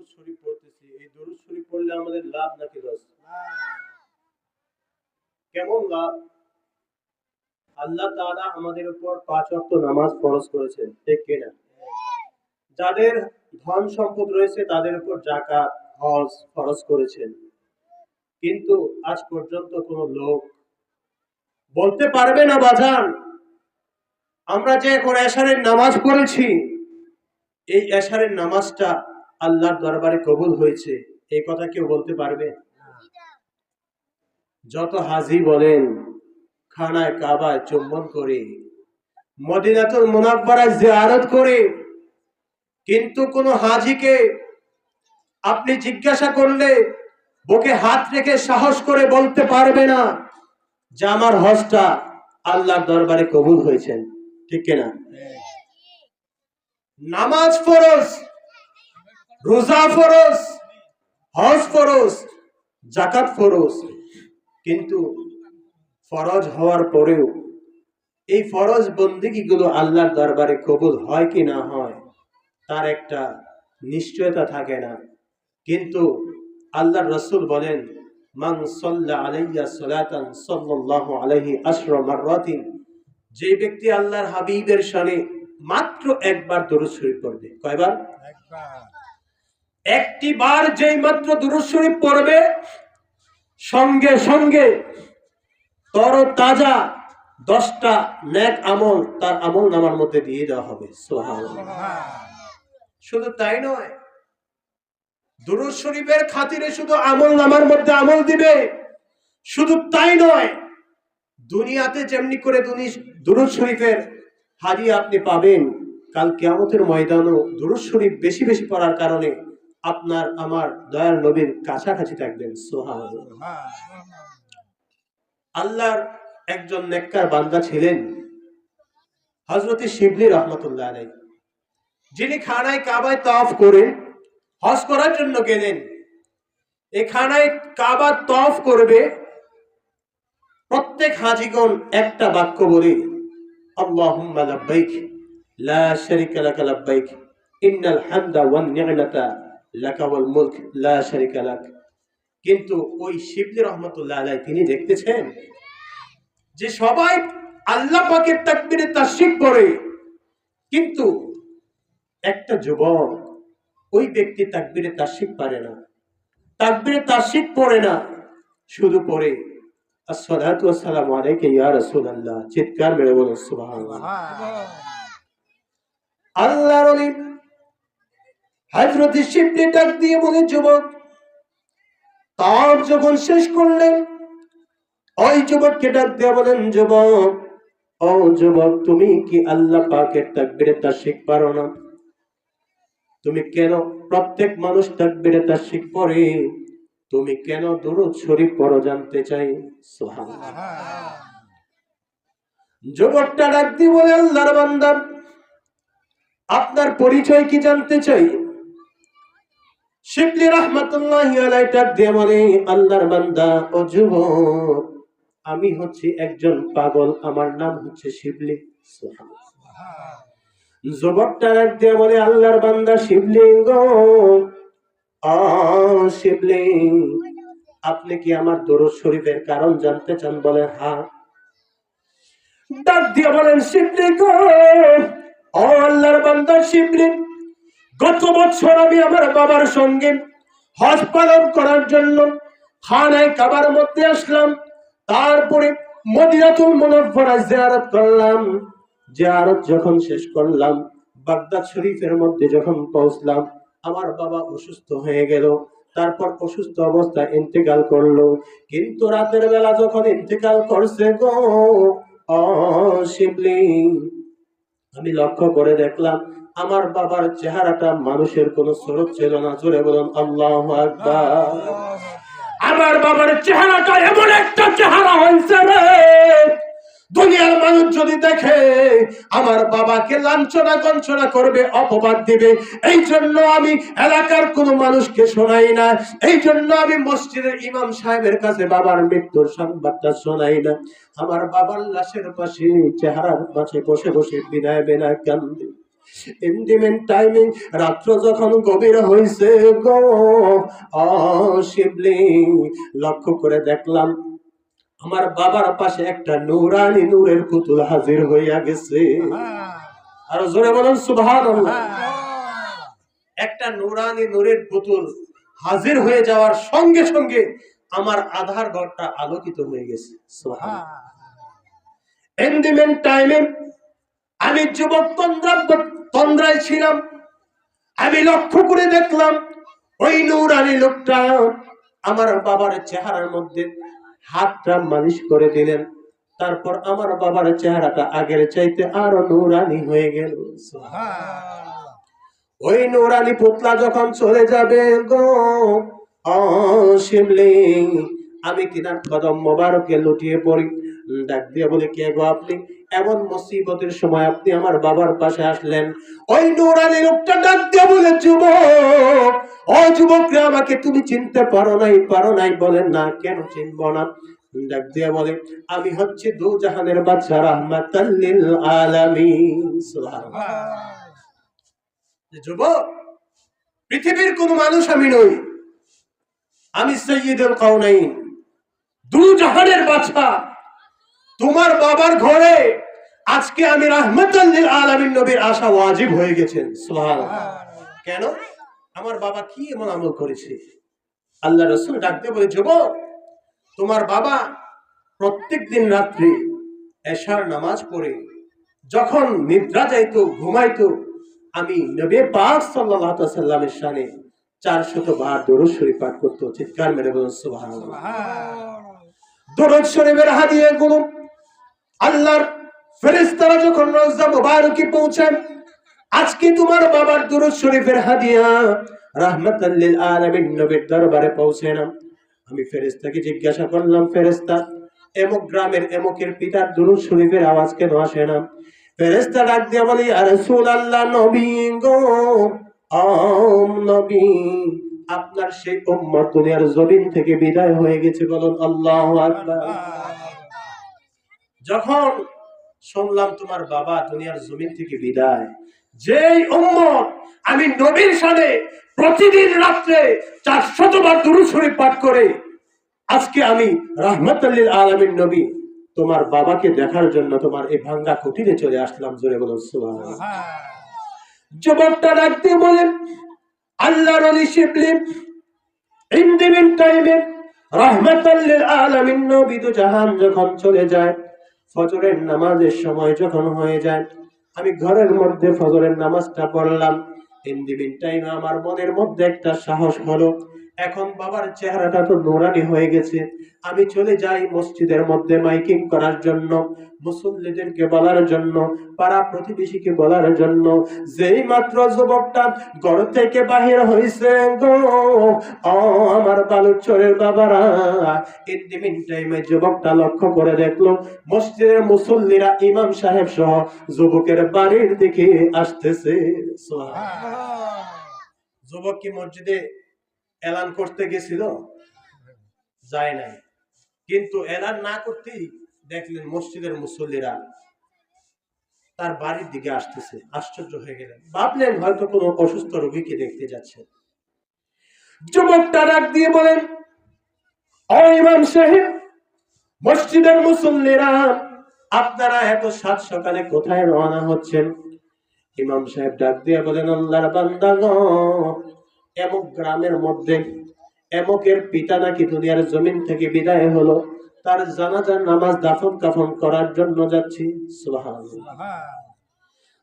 দরুদ শরীফ পড়তেছি। এই দরুদ শরীফ পড়লে আমাদের লাভ নাকি লস? কেমন লাভ? আল্লাহ তাআলা আমাদের উপর পাঁচ ওয়াক্ত নামাজ ফরজ করেছেন, ঠিক যাদের ধন সম্পদ রয়েছে তাদের উপর জাকাত হজ ফরজ করেছেন। কিন্তু আজ পর্যন্ত কোনো লোক বলতে পারবে না, বাজান, আমরা যে এখন নামাজ পড়েছি, এই এশারের নামাজটা আল্লাহর দরবারে কবুল হয়েছে এই কথা কেউ বলতে পারবে? যত হাজি বলেন খানায় কাবায় চুম্বন করে মদিনাতুল মুনাব্বারায় জিয়ারত করে কিন্তু কোন হাজিকে আপনি জিজ্ঞাসা করলে বুকে হাত রেখে সাহস করে বলতে পারবে না যে আমার হজটা আল্লাহর দরবারে কবুল হয়েছেন ঠিক কিনা? নামাজ ফরজ রোজা ফরজ, হজ ফরজ জাকাত ফরজ। কিন্তু ফরজ হওয়ার পরেও এই ফরজ বন্দিগিগুলো আল্লাহর দরবারে কবুল হয় কি না হয়, তার একটা নিশ্চয়তা থাকে না। কিন্তু আল্লাহর রসুল বলেন, মান সাল্লা আলাইয়া সালাতান সাল্লাল্লাহু আলাইহি আশরা মাররাতিন যে ব্যক্তি আল্লাহর হাবিবের শানে মাত্র একবার দরুদ শরীফ পড়বে। কয়বার? একটি বার যেই মাত্র দুরুদ শরীফ পড়বে, সঙ্গে সঙ্গে তর তাজা দশটা ন্যাক আমল তার আমল নামার মধ্যে দিয়ে দেওয়া হবে। শুধু তাই নয়, দুরুদ শরীফের খাতিরে শুধু আমল নামার মধ্যে আমল দিবে, শুধু তাই নয়, দুনিয়াতে যেমনি করে দুনি- দুরুদ শরীফের হাদিয়া আপনি পাবেন কাল কিয়ামতের ময়দানও দুরুদ শরীফ বেশি বেশি পড়ার কারণে আপনার আমার দয়াল নবীর কাছাকাছি থাকবেন সোহান আল্লাহর একজন নেককার বান্দা ছিলেন হজরত শিবলি রহমতুল্লাহ আলাই যিনি খানায় কাবায় তফ করে হজ করার জন্য গেলেন। এই খানায় কাবা তফ করবে প্রত্যেক হাজিগণ একটা বাক্য বলে, আল্লাহুম্মা লাব্বাইক, লা শারিকা লাকা লাব্বাইক, ইন্নাল হামদা ওয়ান নি'মাতা লাকা ওয়াল মুলক লা শারিকা লাক। কিন্তু ওই শিবলি রহমতুল্লাহ আলাই তিনি দেখতেছেন যে সবাই আল্লাহ পাকের তাকবীরে তাসরিফ করে কিন্তু একটা যুবক ওই ব্যক্তি তাকবীরে তাসরিফ পারে না। তাকবীরে তাসরিফ পড়ে না শুধু পড়ে আসসালাতু ওয়াসসালামু আলাইকা ইয়া রাসূলুল্লাহ। চিৎকার মেরে বলুন সুবহানাল্লাহ। আল্লাহর ওলি হযরত শিবলি ডাক দিয়ে বলে, যুবক, তার যখন শেষ করলেন, ওই যুবককে ডাক দিয়ে বলেন, যুবক, ও যুবক, তুমি কি আল্লাহ পাকের তাকবীরে তাসরিফ পারো না? তুমি কেন প্রত্যেক মানুষ তাকবীরে তাসরিফ পড়ে? তুমি কেন দুরূদ শরীফ পড়ো জানতে চাই? সুবহানাল্লাহ। যুবকটা ডাক দিয়ে বলে, আল্লাহর বান্দা, আপনার পরিচয় কি জানতে চাই? শিবলি রহমতুল্লাহ আলাই ডাক দিয়ে বলে আল্লাহর বান্দা, ও যুবক, আমি হচ্ছে একজন পাগল, আমার নাম হচ্ছে শিবলি। যুবকটা ডাক আল্লাহর বান্দা শিবলিঙ্গ শিবলিং, আপনি কি আমার দরুদ শরীফের কারণ জানতে চান? বলে, হা। ডাক দিয়ে বলেন শিবলিঙ্গ ও আল্লাহর বান্দা শিবলিং গত বছর আমি আমার বাবার সঙ্গে হজ পালন করার জন্য খানায় কাবার মধ্যে আসলাম। তারপরে মদিনাতুল মুনাফফারা জিয়ারত করলাম। জিয়ারত যখন শেষ করলাম, বাগদাদ শরীফের মধ্যে যখন পৌঁছলাম, আমার বাবা অসুস্থ হয়ে গেল। তারপর অসুস্থ অবস্থায় ইন্তেকাল করল। কিন্তু রাতের বেলা যখন ইন্তেকাল করছে গো ও শিবলিং, আমি লক্ষ্য করে দেখলাম আমার বাবার চেহারাটা মানুষের কোন স্বরূপ ছিল না। জোরে বলুন, আল্লাহ আমার বাবার চেহারাটা এমন একটা চেহারা হয়েছে রে। দুনিয়ার মানুষ যদি দেখে, আমার বাবাকে লাঞ্ছনা কঞ্চনা করবে, অপবাদ দিবে, এই জন্য আমি এলাকার কোন মানুষকে শোনাই না। এই জন্য আমি মসজিদের ইমাম সাহেবের কাছে বাবার মৃত্যুর সংবাদটা শোনাই না। আমার বাবার লাশের পাশে চেহারার পাশে বসে বসে বিদায় বেলা কান্দে। ইন্ডিমেন্ট টাইমিং রাত্র যখন গভীর হয়েছে গো শিবলি লক্ষ্য করে দেখলাম আমার বাবার পাশে একটা নুরানি নূরের পুতুল হাজির হইয়া গেছে। আর জোরে বলুন সুবহানাল্লাহ। একটা নুরানি নূরের পুতুল হাজির হয়ে যাওয়ার সঙ্গে সঙ্গে আমার আধার ঘরটা আলোকিত হয়ে গেছে। সুবহানাল্লাহ। এন্ডিমেন্ট টাইমে আমি যুবক তন্দ্রায় ছিলাম। আমি লক্ষ্য করে দেখলাম ওই নূরানি লোকটা আমার বাবার চেহারার মধ্যে হাতটা মালিশ করে দিলেন। তারপর আমার বাবার চেহারাটা আগের চাইতে আরও নৌরানি হয়ে গেল। ওই নূরানি পুতলা যখন চলে যাবে গো শিবলি আমি কিনার কদম মোবারকে লুটিয়ে পড়ি। ডাক দিয়ে বলে কে গো আপনি? এমন মুসিবতের সময় আপনি আমার বাবার পাশে আসলেন। ওই নূরানি লোকটা ডাক দিয়ে বলে, যুবক, ও যুবকরে আমাকে তুমি চিনতে পারো নাই পারো নাই। বলেন, না, কেন চিনব না? ডাক বলে, আমি হচ্ছে দু জাহানের বাদশা রাহমাতাল্লিল আলামিন। সুবহানাল্লাহ। যুবক, পৃথিবীর কোন মানুষ আমি নই। আমি সৈয়দুল কাউনাইন দু জাহানের বাচ্চা তোমার বাবার ঘরে আজকে আমি রাহমাতুল্লিল আলামিন নবীর আশা ওয়াজিব হয়ে গেছেন সুবহানাল্লাহ। কেন? আমার বাবা কি এমন আমল করেছে? আল্লাহ রসুল ডাকতে বলে যুবক তোমার বাবা প্রত্যেক দিন রাত্রি এশার নামাজ পড়ে যখন নিদ্রা যাইত ঘুমাইত আমি নবী পাক সাল্লাল্লাহু আলাইহি সাল্লামের শানে 400 বার দরুদ শরীফ পাঠ করতে। চিৎকার মেরে বলুন সুবহানাল্লাহ। দরুদ শরীফের হাদিয়ে গুলো আল্লাহর ফেরেশতারা যখন রওজা মুবারকে পৌঁছান আজকে তোমার বাবার দরুদ শরীফের হাদিয়া, রাহমাতাল লিল আলামিন নবীর দরবারে পৌঁছে না আমি ফেরেশতাকে জিজ্ঞাসা করলাম, ফেরেশতা এমক গ্রামের এমকের পিতার দুরুদ শরীফের আওয়াজ কেন আসে না? ফেরেশতা ডাক দিয়ে বলি রাসূলুল্লাহ নবী গো, আম নবী, আপনার সেই উম্মত দুনিয়ার জমিন থেকে বিদায় হয়ে গেছে বলুন আল্লাহু আকবার। যখন শুনলাম তোমার বাবা দুনিয়ার জমিন থেকে বিদায়। যেই উম্মত আমি নবীর সাথে প্রতিদিন রাত্রে চারশত বার দুরূদ শরীফ পাঠ করে আজকে আমি রাহমাতাল্লিল আলামিন নবী তোমার বাবাকে দেখার জন্য তোমার এই ভাঙ্গা কুটিরে চলে আসলাম জোরে বলো যুবকটা ডাকতে বলেন আল্লাহর অলি শিবলি ইন্ডিমিন টাইমে রহমাতাল্লিল আলামিন নবী দু জাহান যখন চলে যায় ফজরের নামাজের সময় যখন হয়ে যায়, আমি ঘরের মধ্যে ফজরের নামাজটা পড়লাম। তিন দিন টাইমে আমার মনের মধ্যে একটা সাহস হলো এখন বাবার চেহারাটা তো নোরানি হয়ে গেছে। আমি চলে যাই মসজিদের মধ্যে মাইকিং করার জন্য, মুসল্লিদেরকে বলার জন্য, পাড়া প্রতিবেশীকে বলার জন্য। যেই মাত্র যুবকটা ঘর থেকে বাহির হইছে গো, ও আমার বালুচরের বাবারা। ইন্ডিমিন টাইমে যুবকটা লক্ষ্য করে দেখল, মসজিদের মুসল্লিরা ইমাম সাহেব সহ যুবকের বাড়ির দিকে আসতেছে। যুবক কি মসজিদে এলান করতে গেছিল? যায় নাই। কিন্তু এলান না করতেই দেখলেন মসজিদের মুসল্লিরা তার বাড়ির দিকে আসতেছে, আশ্চর্য হয়ে গেলেন। ভাবলেন হয়তো কোনো অসুস্থ রোগীকে দেখতে যাচ্ছে। যুবকটা ডাক দিয়ে বলেন ইমাম সাহেব, মসজিদের মুসল্লিরা, আপনারা এত সাত সকালে কোথায় রওনা হচ্ছেন? ইমাম সাহেব ডাক দিয়ে বলেন, আল্লাহর বান্দাগণ এমক গ্রামের মধ্যে, এমকের পিতা নাকি দুনিয়ার জমিন থেকে বিদায় হলো, তার জানাজার নামাজ দাফন কাফন করার জন্য যাচ্ছি।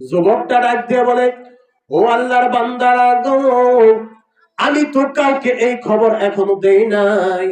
যুবকটা ডাক দিয়ে বলে, ও আল্লাহর বান্দারা গো, আমি তো কাউকে এই খবর এখনও দেই নাই।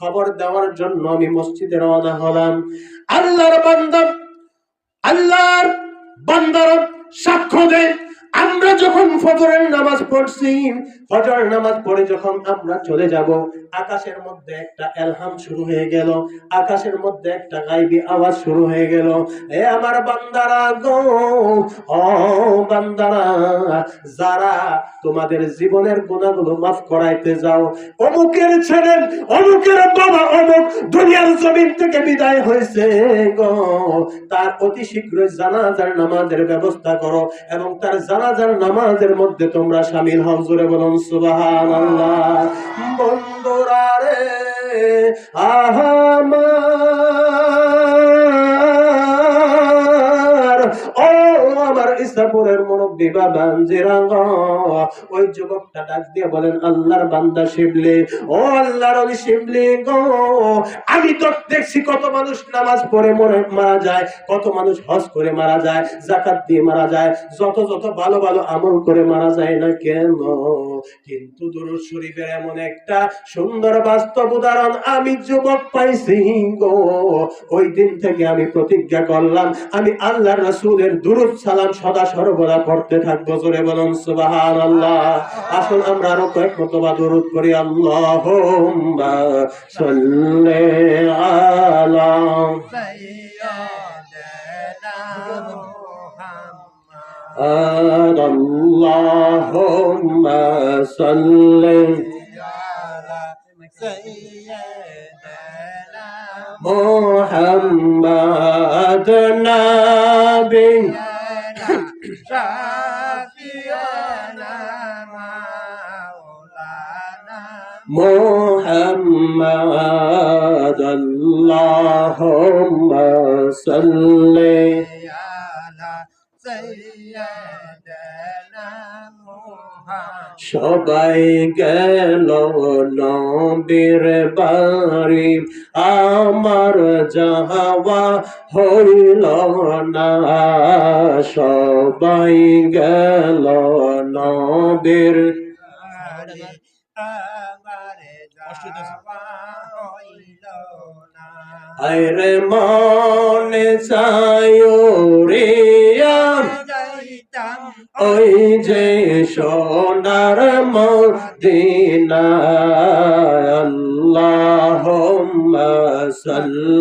খবর দেওয়ার জন্য আমি মসজিদে রওনা হলাম। আল্লাহর বান্দা, আল্লাহর বান্দার সাক্ষ্য দেয় আমরা যখন ফজরের নামাজ পড়ছি ফজর নামাজ পড়ে যখন আমরা চলে যাব, আকাশের মধ্যে একটা এলহাম শুরু হয়ে গেল, আকাশের মধ্যে একটা গাইবি আওয়াজ শুরু হয়ে গেল। এ আমার বান্দারা গো, ও বান্দারা, যারা তোমাদের জীবনের গুণাগুলো মাফ করাইতে যাও, অমুকের ছেলে, অমুকের বাবা, অমুক দুনিয়ার জমিন থেকে বিদায় হয়েছে গো। তার অতি শীঘ্রই জানাজার নামাজের ব্যবস্থা করো এবং তার জানাজার নামাজের মধ্যে তোমরা সামিল হও জোরে বলুন সুবহানাল্লাহ। বন্ধুরা রে আহামার মুরব্বী বাবা ওই যুবকটা ডাক দিয়ে বলেন, আল্লাহর বান্দা শিবলি। ও আল্লাহর ওই শিবলি আমি তো দেখছি কত মানুষ নামাজ পড়ে মরে মারা যায়, কত মানুষ হজ করে মারা যায়, জাকাত দিয়ে মারা যায়, যত যত ভালো ভালো আমল করে মারা যায় না কেন? কিন্তু দুরুদ শরীফের এমন একটা সুন্দর বাস্তব উদাহরণ আমি যুবক পাইছি, গো। ওই দিন থেকে আমি প্রতিজ্ঞা করলাম, আমি আল্লাহ রাসূলের দুরুদ সালাম সদা সর্বদা পড়তে থাকব, জোরে বলুন, সুবহানাল্লাহ। আসুন আমরা আরও কয়েক মতবা দুরুদ করি আল্লাহুম্মা সাল্লি আলা اللهم صل محمد نبي محمد اللهم صل সবাই গেল নবীর বাড়ি। আমার যাওয়া হইল না। সবাই গেল নবীর আরে মনে চায়ো ওই যে সোনার মদিনা আল্লাহ সাল্লে